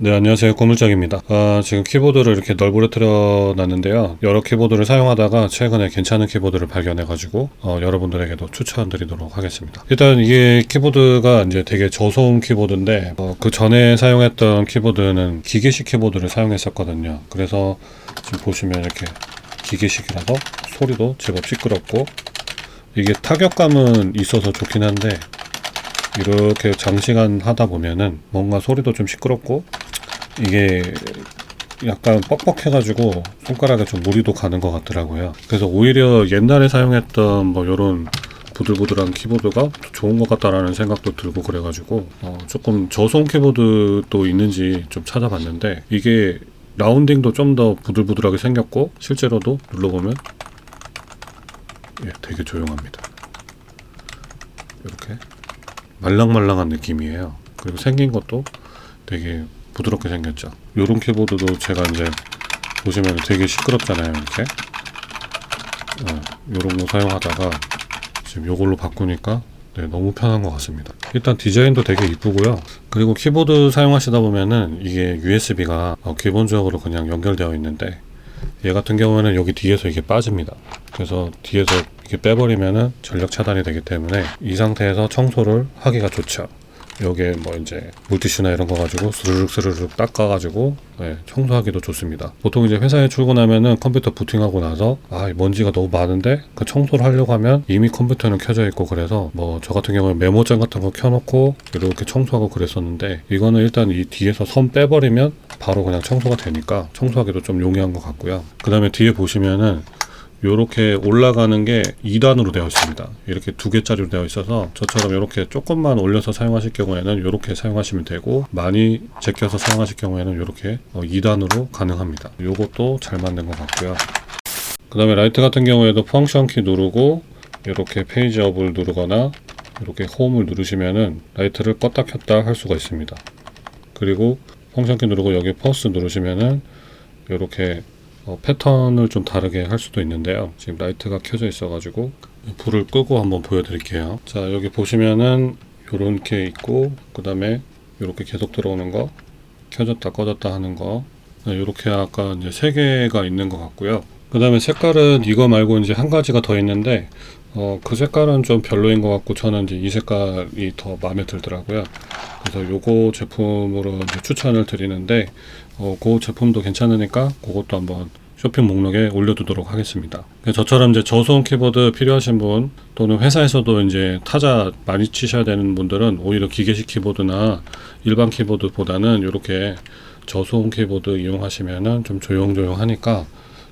네, 안녕하세요. 고물장입니다. 아, 지금 키보드를 이렇게 널브러뜨려 놨는데요. 여러 키보드를 사용하다가 최근에 괜찮은 키보드를 발견해 가지고, 어, 여러분들에게도 추천드리도록 하겠습니다. 일단 이게 키보드가 이제 되게 저소음 키보드인데, 어, 그 전에 사용했던 키보드는 기계식 키보드를 사용했었거든요. 그래서 지금 보시면 이렇게 기계식이라서 소리도 제법 시끄럽고, 이게 타격감은 있어서 좋긴 한데, 이렇게 장시간 하다 보면은 뭔가 소리도 좀 시끄럽고 이게 약간 뻑뻑해가지고 손가락에 좀 무리도 가는 것 같더라고요. 그래서 오히려 옛날에 사용했던 뭐 요런 부들부들한 키보드가 더 좋은 것 같다라는 생각도 들고 그래가지고 어 조금 저소음 키보드도 있는지 좀 찾아봤는데 이게 라운딩도 좀 더 부들부들하게 생겼고 실제로도 눌러보면 예, 되게 조용합니다. 이렇게 말랑말랑한 느낌이에요. 그리고 생긴 것도 되게 부드럽게 생겼죠. 요런 키보드도 제가 이제 보시면 되게 시끄럽잖아요. 이렇게. 어, 요런 거 사용하다가 지금 요걸로 바꾸니까 네, 너무 편한 것 같습니다. 일단 디자인도 되게 이쁘고요. 그리고 키보드 사용하시다 보면은 이게 USB가 기본적으로 그냥 연결되어 있는데 얘 같은 경우에는 여기 뒤에서 이게 빠집니다. 그래서 뒤에서 이렇게 빼버리면은 전력 차단이 되기 때문에 이 상태에서 청소를 하기가 좋죠. 여기에 뭐 이제 물티슈나 이런 거 가지고 스르륵 스르륵 닦아가지고 네, 청소하기도 좋습니다. 보통 이제 회사에 출근하면은 컴퓨터 부팅하고 나서 아 먼지가 너무 많은데 그 청소를 하려고 하면 이미 컴퓨터는 켜져 있고 그래서 뭐 저 같은 경우는 메모장 같은 거 켜놓고 이렇게 청소하고 그랬었는데 이거는 일단 이 뒤에서 선 빼버리면 바로 그냥 청소가 되니까 청소하기도 좀 용이한 것 같고요. 그 다음에 뒤에 보시면은 요렇게 올라가는 게 2단으로 되어 있습니다. 이렇게 두 개짜리로 되어 있어서 저처럼 이렇게 조금만 올려서 사용하실 경우에는 이렇게 사용하시면 되고 많이 제껴서 사용하실 경우에는 이렇게 2단으로 가능합니다. 요것도 잘 만든 것 같고요. 그 다음에 라이트 같은 경우에도 펑션 키 누르고 이렇게 페이지 업을 누르거나 이렇게 홈을 누르시면은 라이트를 껐다 켰다 할 수가 있습니다. 그리고 펑션 키 누르고 여기 퍼스 누르시면은 이렇게 어, 패턴을 좀 다르게 할 수도 있는데요. 지금 라이트가 켜져 있어가지고 불을 끄고 한번 보여드릴게요. 자 여기 보시면은 요렇게 있고 그 다음에 요렇게 계속 들어오는 거 켜졌다 꺼졌다 하는 거 요렇게 아까 이제 세 개가 있는 것 같고요. 그 다음에 색깔은 이거 말고 이제 한 가지가 더 있는데 어, 그 색깔은 좀 별로인 것 같고 저는 이제 이 색깔이 더 마음에 들더라고요. 그래서 요거 제품으로 이제 추천을 드리는데 어, 그 제품도 괜찮으니까 그것도 한번 쇼핑 목록에 올려두도록 하겠습니다. 저처럼 이제 저소음 키보드 필요하신 분 또는 회사에서도 이제 타자 많이 치셔야 되는 분들은 오히려 기계식 키보드나 일반 키보드보다는 이렇게 저소음 키보드 이용하시면은 좀 조용조용하니까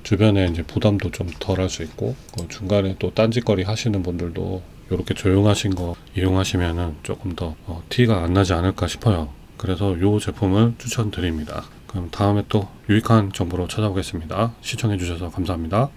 주변에 이제 부담도 좀 덜 할 수 있고 그 중간에 또 딴짓거리 하시는 분들도 이렇게 조용하신 거 이용하시면은 조금 더 어, 티가 안 나지 않을까 싶어요. 그래서 이 제품을 추천드립니다. 그럼 다음에 또 유익한 정보로 찾아오겠습니다. 시청해 주셔서 감사합니다.